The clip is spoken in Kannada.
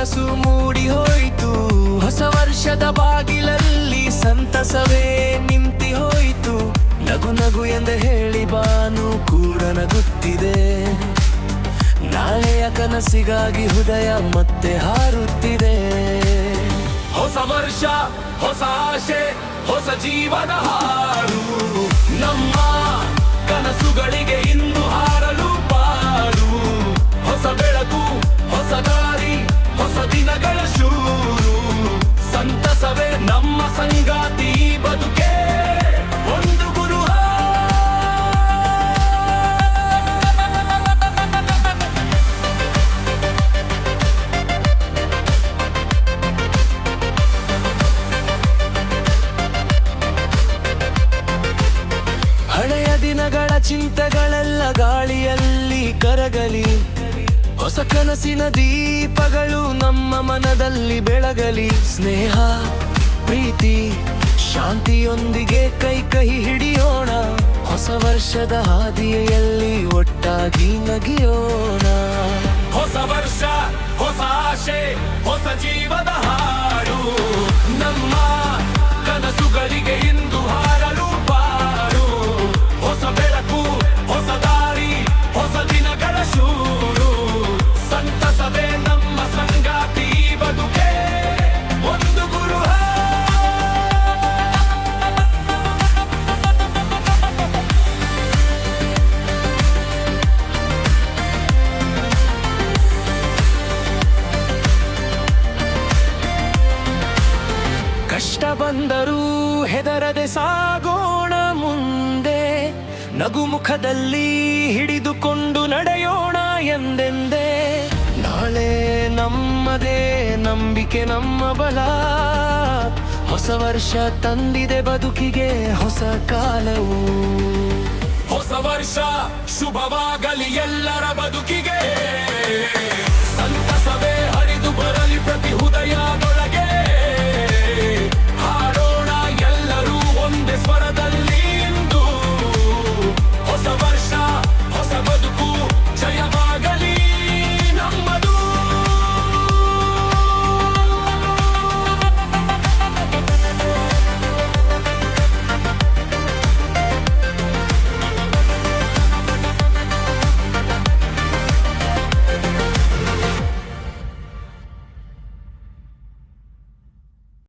ಮನಸ್ಸು ಮೂಡಿ ಹೋಯಿತು. ಹೊಸ ವರ್ಷದ ಬಾಗಿಲಲ್ಲಿ ಸಂತಸವೇ ನಿಂತಿ ಹೋಯಿತು. ನಗು ನಗು ಎಂದು ಹೇಳಿ ಬಾನು ಕೂಡ ನಗುತ್ತಿದೆ. ನಾಳೆಯ ಕನಸಿಗಾಗಿ ಹೃದಯ ಮತ್ತೆ ಹಾರುತ್ತಿದೆ. ಹೊಸ ವರ್ಷ, ಹೊಸ ಆಶೆ, ಹೊಸ ಜೀವನ ಹಾರು ನಮ್ಮ ಕನಸುಗಳೇ ಸಂಗಾತಿ ಬದುಕೆ ಒಂದು ಗುರು ಹಳೆಯ ದಿನಗಳ ಚಿಂತೆಗಳೆಲ್ಲ ಗಾಳಿಯಲ್ಲಿ ಕರಗಲಿ. ಹೊಸ ಕನಸಿನ ದೀಪಗಳು ನಮ್ಮ ಮನದಲ್ಲಿ ಬೆಳಗಲಿ. ಸ್ನೇಹ ಪ್ರೀತಿ ಶಾಂತಿಯೊಂದಿಗೆ ಕೈ ಕೈ ಹಿಡಿಯೋಣ. ಹೊಸ ವರ್ಷದ ಹಾದಿಯಲ್ಲಿ ಒಟ್ಟಾಗಿ ನಗಿಯೋಣ. ಕಷ್ಟ ಬಂದರೂ ಹೆದರದೆ ಸಾಗೋಣ ಮುಂದೆ. ನಗು ಮುಖದಲ್ಲಿ ಹಿಡಿದುಕೊಂಡು ನಡೆಯೋಣ ಎಂದೆಂದೇ. ನಾಳೆ ನಮ್ಮದೇ ನಂಬಿಕೆ ನಮ್ಮ ಬಲ. ಹೊಸ ವರ್ಷ ತಂದಿದೆ ಬದುಕಿಗೆ ಹೊಸ ಕಾಲವು. ಹೊಸ ವರ್ಷ ಶುಭವಾಗಲಿ ಎಲ್ಲರ ಬದುಕಿಗೆ.